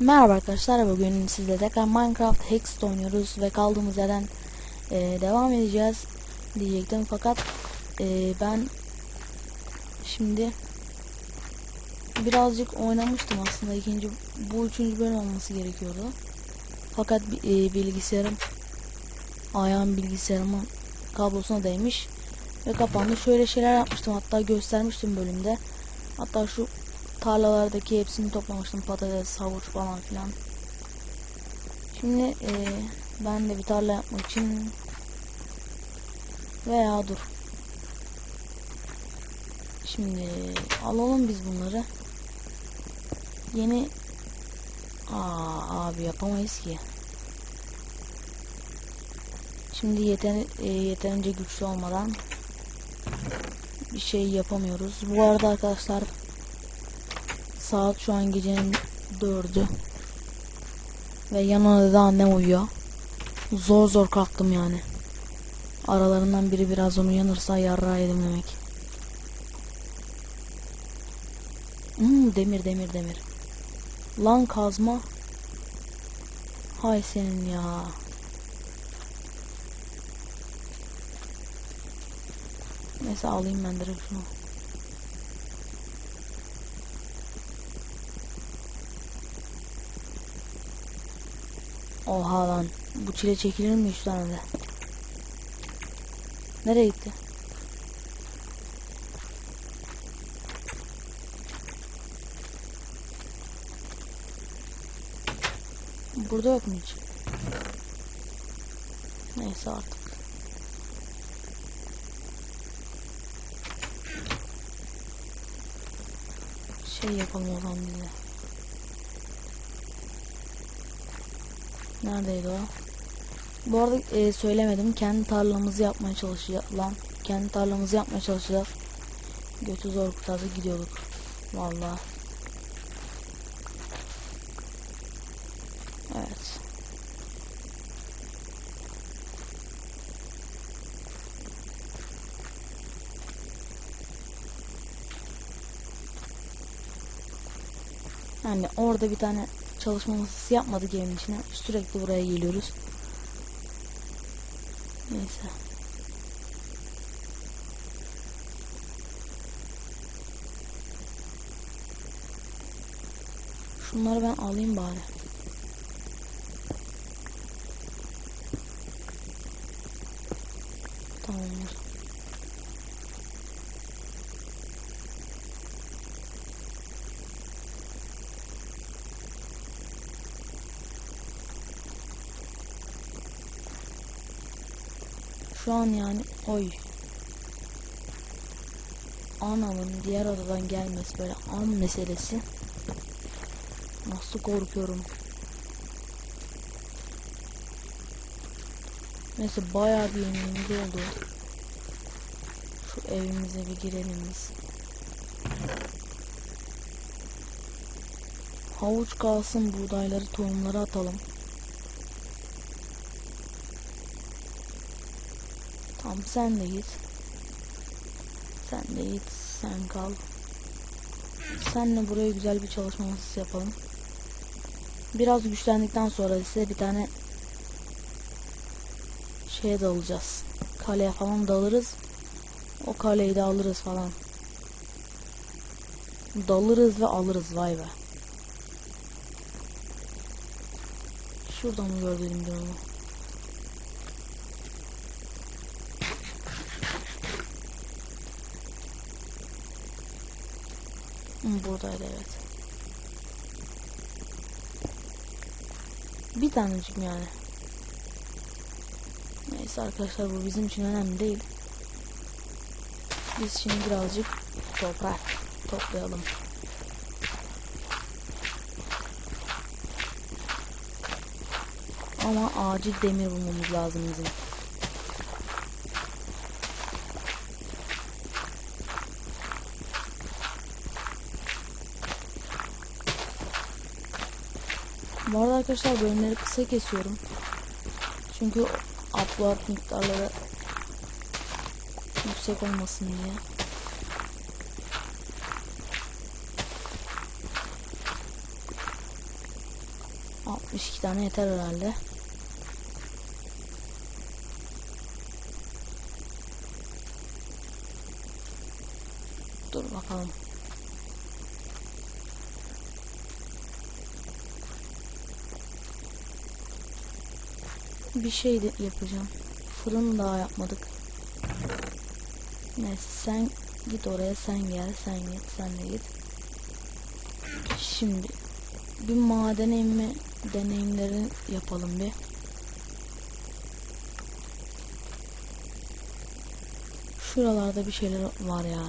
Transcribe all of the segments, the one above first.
Merhaba arkadaşlar bugün sizle tekrar Minecraft Hex oynuyoruz ve kaldığımız yerden e, devam edeceğiz diyecektim. Fakat e, ben şimdi birazcık oynamıştım aslında. İkinci bu üçüncü bölüm olması gerekiyordu. Fakat e, bilgisayarım ayağım bilgisayarımın kablosuna değmiş ve kapandı. Şöyle şeyler yapmıştım hatta göstermiştim bölümde. Hatta şu tarlalardaki hepsini toplamıştım patates, havuç falan filan. Şimdi e, ben de bir tarla yapmak için veya dur. Şimdi alalım biz bunları. Yeni Aa, abi yapamayız ki. Şimdi yeter, e, yeterince güçlü olmadan bir şey yapamıyoruz. Bu arada arkadaşlar Saat şu an gecenin dördü. Ve yan odada annem uyuyor. Zor zor kalktım yani. Aralarından biri biraz uyanırsa yarra yedim demek. Hmm, demir demir demir. Lan kazma. Hay senin ya. Neyse alayım ben direkt şunu. Oha lan. Bu çile çekilir mi 3 tane de? Nereye gitti? Burada yok mu hiç? Neyse artık. Şey yapalım o zaman bize. Neredeydi o? Bu arada e, söylemedim. Kendi tarlamızı yapmaya çalışacağız. Lan kendi tarlamızı yapmaya çalışacağız. Götü zor kurtardı gidiyorduk. Vallahi. Evet. Yani orada bir tane çalışma masası yapmadık evin içine. Sürekli buraya geliyoruz. Neyse. Şunları ben alayım bari. Şu an yani oy. Anamın diğer odadan gelmesi böyle an meselesi. Nasıl korkuyorum. Neyse bayağı bir yemeğimiz oldu. Şu evimize bir girelim biz. Havuç kalsın buğdayları tohumları atalım. Tamam sen de git. Sen de git. Sen kal. Senle buraya güzel bir çalışma masası yapalım. Biraz güçlendikten sonra size bir tane şeye dalacağız. Kaleye falan dalırız. O kaleyi de alırız falan. Dalırız ve alırız vay be. Şuradan mı gördüm bir onu? Buradaydı evet. Bir tanecik yani. Neyse arkadaşlar bu bizim için önemli değil. Biz şimdi birazcık toprak toplayalım. Ama acil demir bulmamız lazım bizim. Bu arada arkadaşlar bölümleri kısa kesiyorum. Çünkü upload miktarları yüksek olmasın diye. 62 tane yeter herhalde. Dur bakalım. Bir şey de yapacağım. Fırın daha yapmadık. Neyse sen git oraya sen gel sen git sen de git. Şimdi bir maden inme deneyimleri yapalım bir. Şuralarda bir şeyler var ya.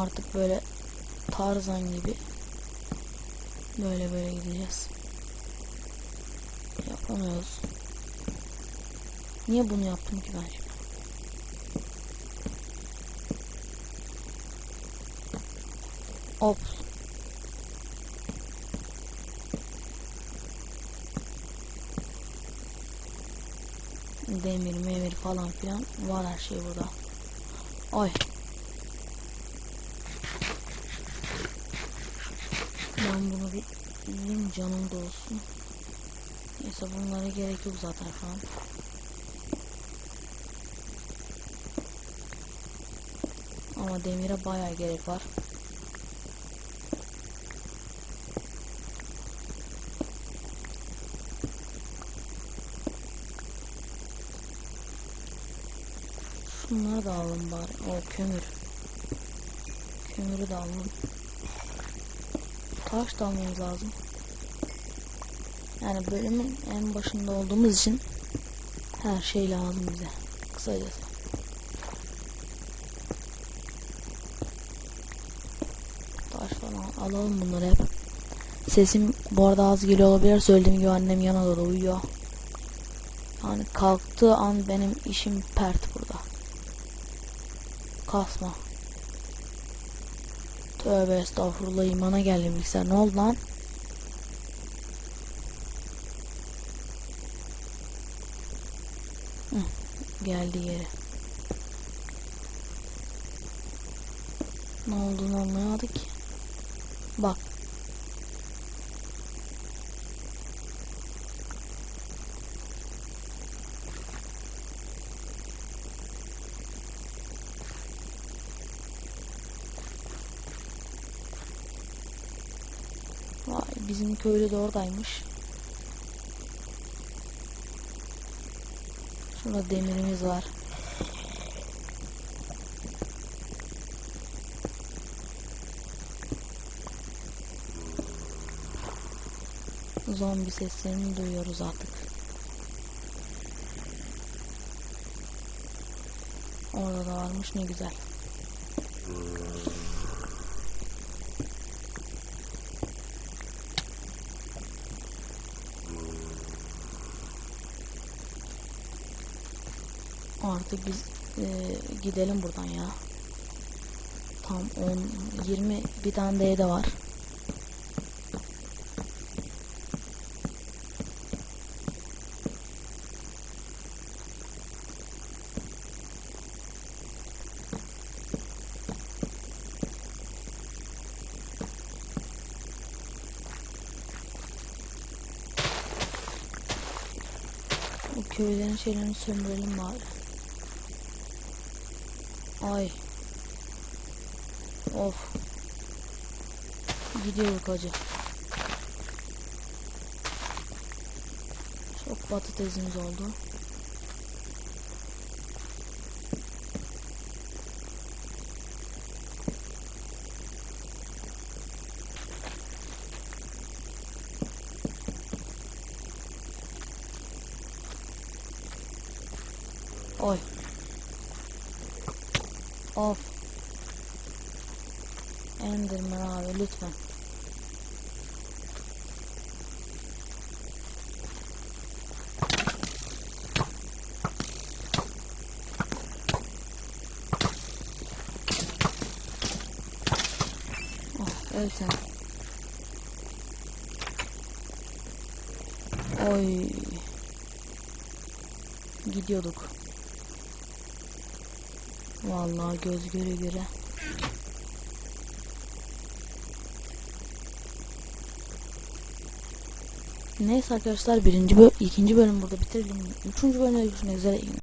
Artık böyle Tarzan gibi böyle böyle gideceğiz. Yapamıyoruz. Niye bunu yaptım ki ben şimdi? Hop. Demir, memir falan filan var her şey burada. Ay. Ben bunu bir yiyeyim canım da olsun. Neyse bunlara gerek yok zaten şu an. Ama demire bayağı gerek var. Şunları da alalım bari. O kömür. Kömürü de alalım. Taş da almamız lazım. Yani bölümün en başında olduğumuz için her şey lazım bize. Kısacası. Taş falan alalım bunları hep. Sesim bu arada az geliyor olabilir. Söylediğim gibi annem yana doğru uyuyor. Yani kalktığı an benim işim pert burada. Kasma. Tövbe estağfurullah imana geldi bilgisayar. Ne oldu lan? Geldi yere. Ne olduğunu anlayamadık ki. Bak. Vay bizim köylü de oradaymış. Şurada demirimiz var. Zombi seslerini duyuyoruz artık. Orada da varmış ne güzel. Artık biz e, gidelim buradan ya. Tam 10 20 bir tane de de var. Köylerin şeylerini söndürelim bari. Ay. Of. Gidiyor hacı. Çok patatesimiz oldu. Oy. Of. Enderman abi lütfen. Öl sen. Oy. Gidiyorduk. Vallahi göz göre göre. Neyse arkadaşlar birinci böl ikinci bölüm burada bitirelim. Üçüncü bölümde görüşmek üzere.